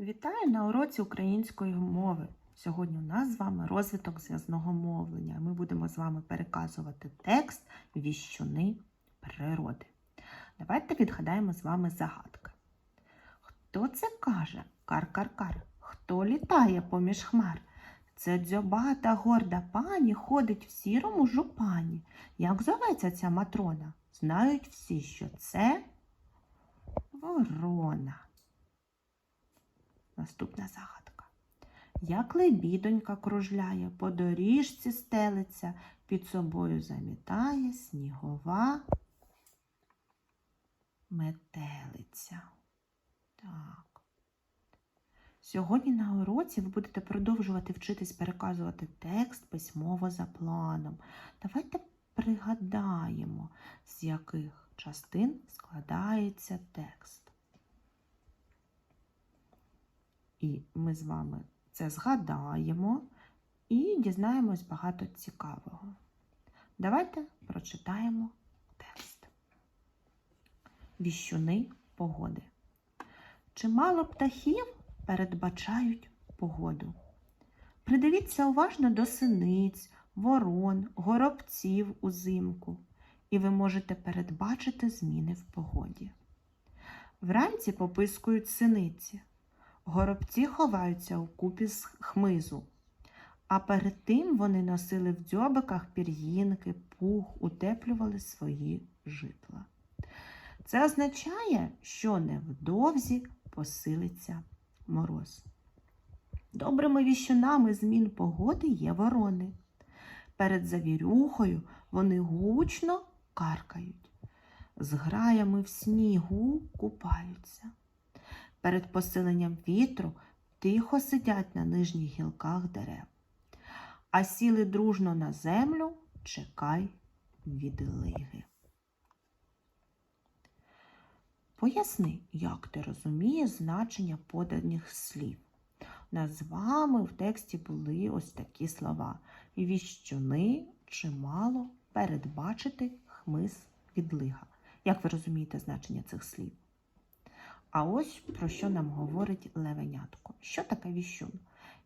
Вітаю на уроці української мови. Сьогодні у нас з вами розвиток зв'язного мовлення. Ми будемо з вами переказувати текст віщуни природи. Давайте відгадаємо з вами загадки. Хто це каже? Кар-кар-кар. Хто літає поміж хмар? Це дзьобата горда пані ходить в сірому жупані. Як зоветься ця матрона? Знають всі, що це ворона. Наступна загадка. Як лебідонька кружляє, по доріжці стелиться, під собою замітає снігова метелиця. Так. Сьогодні на уроці ви будете продовжувати вчитись переказувати текст письмово за планом. Давайте пригадаємо, з яких частин складається текст. І ми з вами це згадаємо і дізнаємось багато цікавого. Давайте прочитаємо текст. Віщуни погоди. Чимало птахів передбачають погоду. Придивіться уважно до синиць, ворон, горобців узимку, і ви можете передбачити зміни в погоді. Вранці попискують синиці. Горобці ховаються у купі з хмизу, а перед тим вони носили в дзьобиках пір'їнки, пух, утеплювали свої житла. Це означає, що невдовзі посилиться мороз. Добрими віщунами змін погоди є ворони. Перед завірюхою вони гучно каркають, з граями в снігу купаються. Перед посиленням вітру тихо сидять на нижніх гілках дерев, а сіли дружно на землю чекай відлиги. Поясни, як ти розумієш значення поданих слів. У з вами в тексті були ось такі слова: віщуни, чимало, передбачити, хмиз, відлига. Як ви розумієте значення цих слів? А ось про що нам говорить левенятко. Що таке віщун?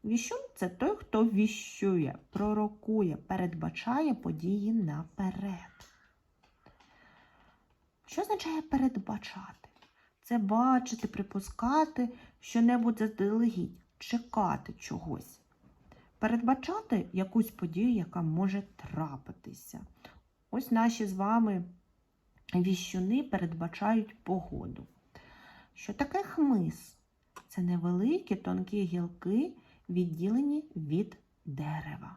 Віщун це той, хто віщує, пророкує, передбачає події наперед. Що означає передбачати? Це бачити, припускати що-небудь заздалегідь, чекати чогось. Передбачати якусь подію, яка може трапитися. Ось наші з вами віщуни передбачають погоду. Що таке хмиз? Це невеликі тонкі гілки, відділені від дерева.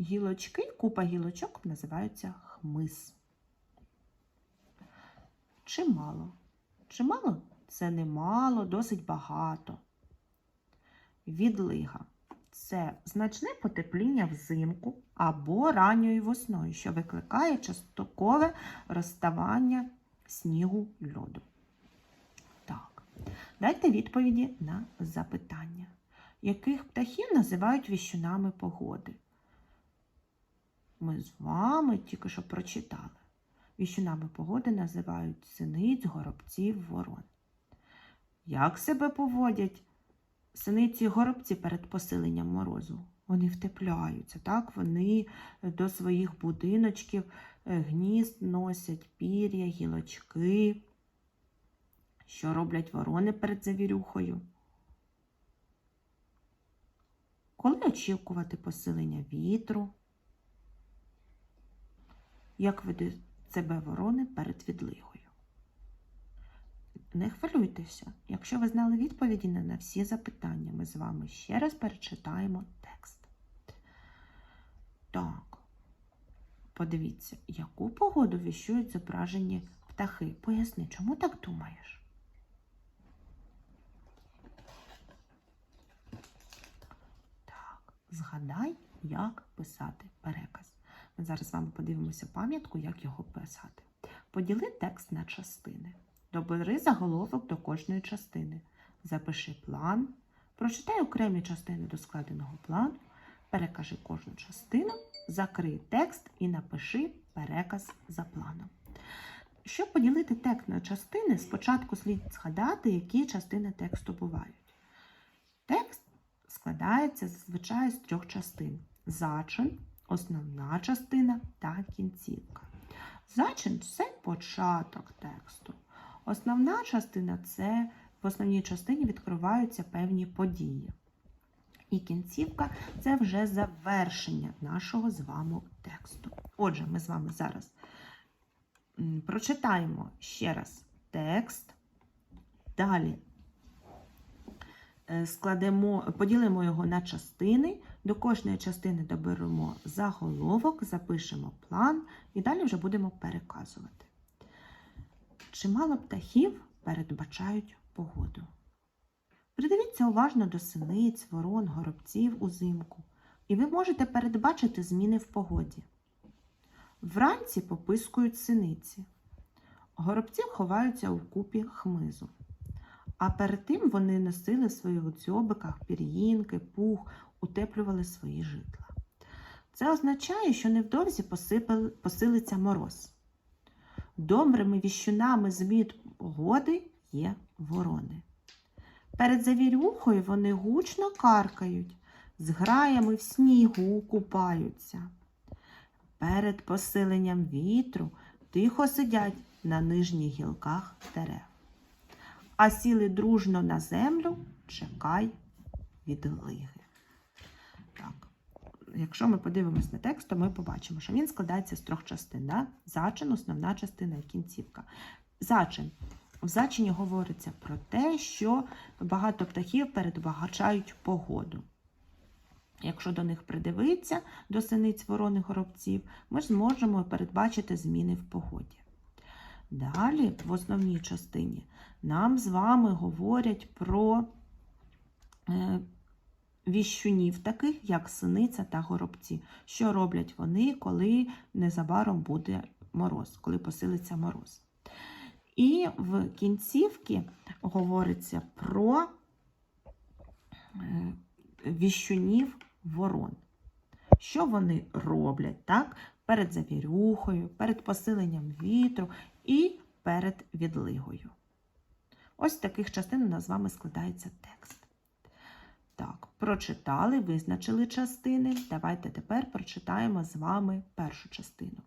Гілочки, купа гілочок називаються хмиз. Чимало. Чимало це немало, досить багато. Відлига це значне потепління взимку або ранньою весною, що викликає часткове розставання снігу льоду. Дайте відповіді на запитання. Яких птахів називають віщунами погоди? Ми з вами тільки що прочитали. Віщунами погоди називають синиць, горобців, ворон. Як себе поводять синиці і горобці перед посиленням морозу? Вони втепляються, так? Вони до своїх будиночків е, гнізд носять пір'я, гілочки. Що роблять ворони перед завірюхою? Коли очікувати посилення вітру? Як ведуть себе ворони перед відлигою? Не хвилюйтеся, якщо ви знали відповіді на всі запитання, ми з вами ще раз перечитаємо текст. Так, подивіться, яку погоду віщують зображені птахи. Поясни, чому так думаєш? Так, згадай, як писати переказ. Ми зараз з вами подивимося пам'ятку, як його писати. Поділи текст на частини. Добери заголовок до кожної частини. Запиши план. Прочитай окремі частини до складеного плану. Перекажи кожну частину, закрий текст і напиши переказ за планом. Щоб поділити текст на частини, спочатку слід згадати, які частини тексту бувають. Складається зазвичай з трьох частин: зачин, основна частина та кінцівка. Зачин це початок тексту. Основна частина це в основній частині відкриваються певні події. І кінцівка це вже завершення нашого з вами тексту. Отже, ми з вами зараз прочитаємо ще раз текст. Далі складемо, поділимо його на частини. До кожної частини доберемо заголовок, запишемо план і далі вже будемо переказувати. Чимало птахів передбачають погоду. Придивіться уважно до синиць, ворон, горобців узимку, і ви можете передбачити зміни в погоді. Вранці попискують синиці. Горобці ховаються у купі хмизу. А перед тим вони носили в своїх дзьобиках пір'їнки, пух, утеплювали свої житла. Це означає, що невдовзі посилиться мороз. Добрими віщунами зміт погоди є ворони. Перед завірюхою вони гучно каркають, з граями в снігу купаються. Перед посиленням вітру тихо сидять на нижніх гілках дерев. А сіли дружно на землю, чекай відлиги. Так. Якщо ми подивимось на текст, то ми побачимо, що він складається з трьох частин. Да? Зачин, основна частина і кінцівка. Зачин. В зачині говориться про те, що багато птахів передбачають погоду. Якщо до них придивитися, до синиць ворони горобців, ми ж зможемо передбачити зміни в погоді. Далі, в основній частині, нам з вами говорять про е, віщунів, таких як синиця та горобці. Що роблять вони, коли незабаром буде мороз, коли посилиться мороз. І в кінцівці говориться про е, віщунів ворон. Що вони роблять так? перед завірюхою, перед посиленням вітру і перед відлигою. Ось таких частин у нас з вами складається текст. Так, прочитали, визначили частини. Давайте тепер прочитаємо з вами першу частину.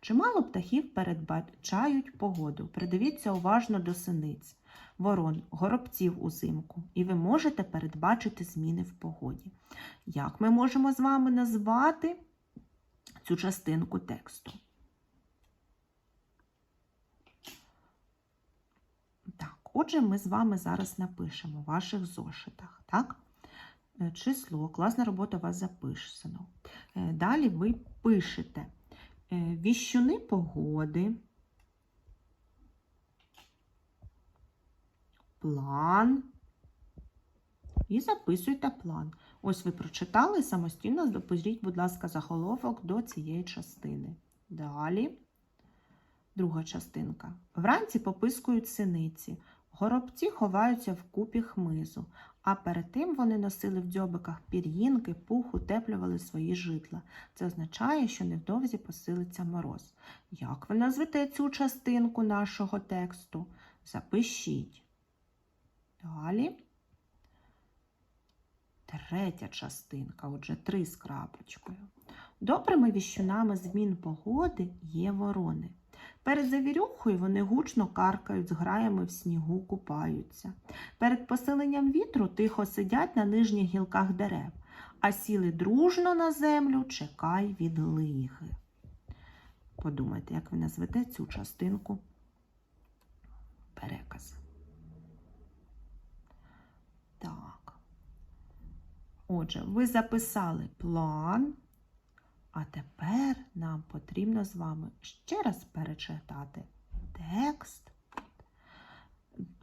Чимало птахів передбачають погоду. Придивіться уважно до синиць, ворон, горобців узимку, і ви можете передбачити зміни в погоді. Як ми можемо з вами назвати цю частинку тексту? Так, отже, ми з вами зараз напишемо в ваших зошитах, так? Е, Число, класна робота у вас записано. Е, Далі ви пишете е, віщуни погоди, план і записуйте план. Ось ви прочитали самостійно, допишіть, будь ласка, заголовок до цієї частини. Далі. Друга частинка. Вранці попискують синиці. Горобці ховаються в купі хмизу, а перед тим вони носили в дзьобиках пір'їнки, пух, утеплювали свої житла. Це означає, що невдовзі посилиться мороз. Як ви назвете цю частинку нашого тексту? Запишіть. Далі. Третя частинка, отже, три з крапочкою. Добрими віщунами змін погоди є ворони. Перед завірюхою вони гучно каркають, з граями в снігу купаються. Перед поселенням вітру тихо сидять на нижніх гілках дерев, а сіли дружно на землю, чекай відлиги. Подумайте, як ви назвете цю частинку переказу. Так. Отже, ви записали план. А тепер нам потрібно з вами ще раз перечитати текст.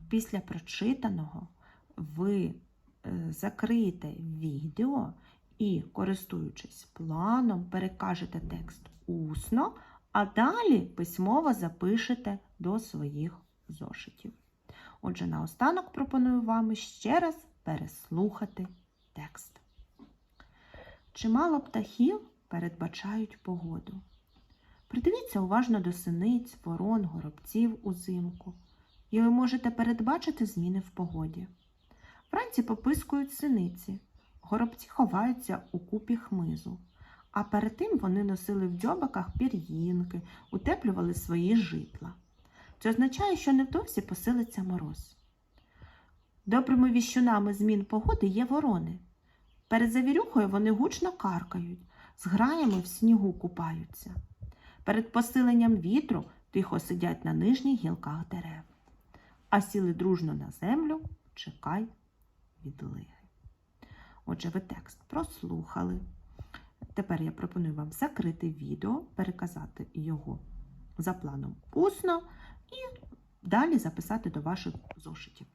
Після прочитаного ви е, закриєте відео і, користуючись планом, перекажете текст усно, а далі письмово запишете до своїх зошитів. Отже, наостанок пропоную вам ще раз переслухати текст. Чимало птахів передбачають погоду. Придивіться уважно до синиць, ворон, горобців узимку, і ви можете передбачити зміни в погоді. Вранці попискують синиці, горобці ховаються у купі хмизу, а перед тим вони носили в дзьобаках пір'їнки, утеплювали свої житла. Це означає, що невдовзі посилиться мороз. Добрими віщунами змін погоди є ворони. Перед завірюхою вони гучно каркають, з граями в снігу купаються. Перед посиленням вітру тихо сидять на нижніх гілках дерев, а сіли дружно на землю, чекай відлиги. Отже, ви текст прослухали. Тепер я пропоную вам закрити відео, переказати його за планом усно і далі записати до ваших зошитів.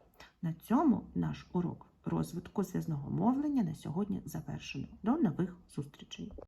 На цьому наш урок розвитку зв'язного мовлення на сьогодні завершено. До нових зустрічей!